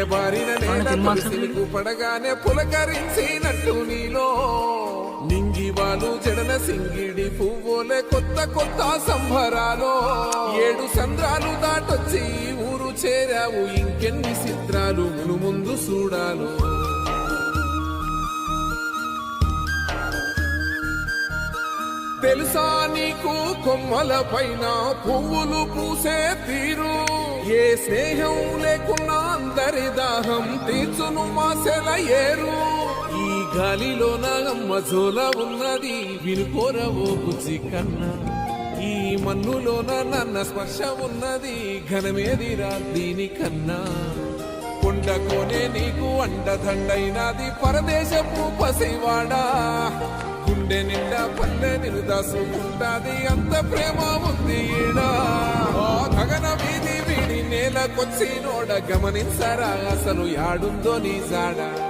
తులసిలకు పడగానే పులకరించినట్టు నీలో. నింగివాలు జడన సింగిడి పువ్వులే కొత్త కొత్త సంభరాలో ఏడు సంద్రాలు దాటొచ్చి ఊరు చేరావు ఇంకెన్ని చిత్రాలు మును ముందు చూడాలో. తెలుసా నీకు కొమ్మల పైన పువ్వులు పూసే తీరు? ఏ స్నేహం లేకున్నా అందరి దాహం తీర్చును మాసెల ఏరు ఈ గాలిలో నాగమ్మ జోల ఉన్నది వినుకోరవో బుజ్జి కన్నా. ఈ మన్నులోన నన్న స్పర్శ ఉన్నది ఘనమేదిరా దీనికన్నా కొండ కోనే నీకు అండదండైనది పరదేశపు పసివాడా. గుండె నిండా పల్లె నిన్ను దాసుకుంటాది అంత ప్రేమ ఉంది ఈడా. గగన వీధి వీడి నోడ గమనించరా? అసలు యాడుందో నీ జాడా?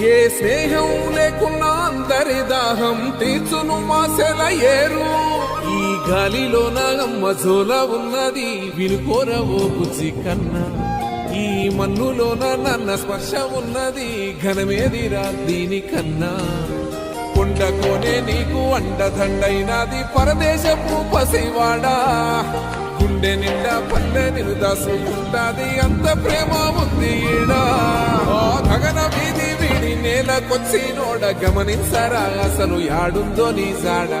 ఏ స్నేహం లేకున్నా అందరి దాహం తీర్చును మాసెల ఏరు ఈ గాలిలో నాగమ్మ జోల ఉన్నది వినుకోరవో బుజ్జి కన్నా. ఈ మన్నులోన నన్న స్పర్శ ఉన్నది ఘనమేదిరా దీనికన్నా కొండ కోనే నీకు అండదండైనది పరదేశపు పసివాడా. గుండె నిండా పల్లె నిన్ను దాసుకుంటాది అంత ప్రేమ ఉంది ఈడా. వీడి నేలకొచ్చి నోడ గమనించరా అసలు యాడుందో నీ జాడా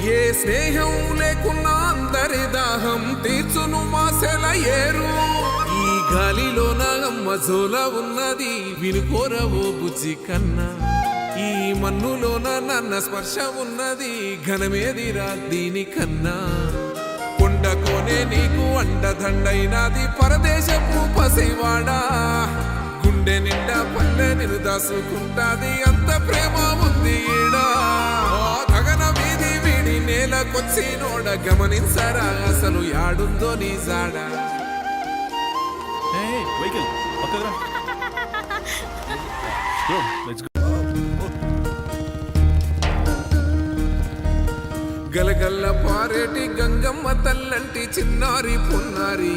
ఏ స్నేహం లేకున్నా అందరి దాహం తీర్చును మాసెల ఏరు ఈ గాలిలో నాగమ్మ జోల ఉన్నది వినుకోరవో బుజ్జి కన్నా. ఈ మన్నులోన నన్న స్పర్శ ఉన్నది ఘనమేదిరా దీనికన్నా కొండకోనే నీకు అండదండైనది పరదేశపు పసివాడా. గుండె నిండా పల్లె నిన్ను దాసుకుంటాది అంత ప్రేమ ఉంది ఈడా. వీడి నేలకొచ్చి నోడ గమనించరా? అసలు యాడుందో నీ జాడా. వెహికల్ పక్కరా లెట్స్ గలగల్ల పారేటి గంగమ్మ తల్లంటి చిన్నారి పొన్నారి.